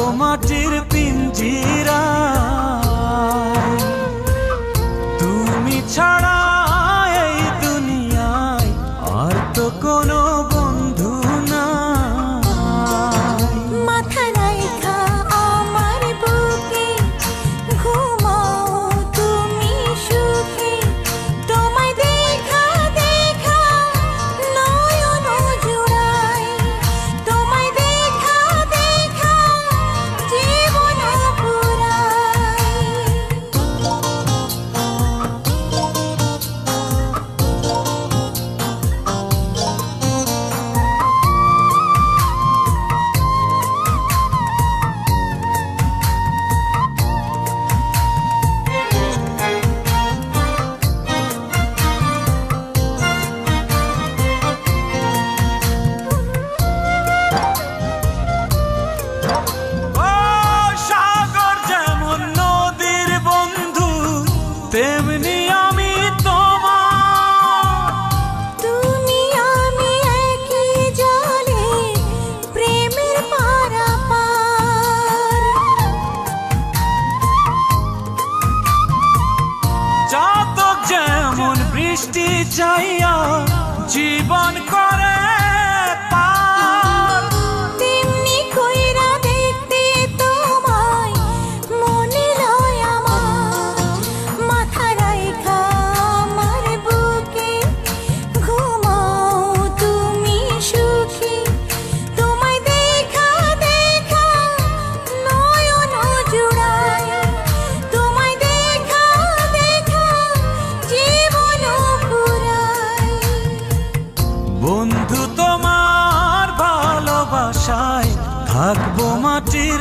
কালো মাটির পিঞ্জিরা। তুমি ছাড়া এই দুনিয়ায় আর তো কোনো বৃষ্টি চাইয়া জীবন করে। মাটির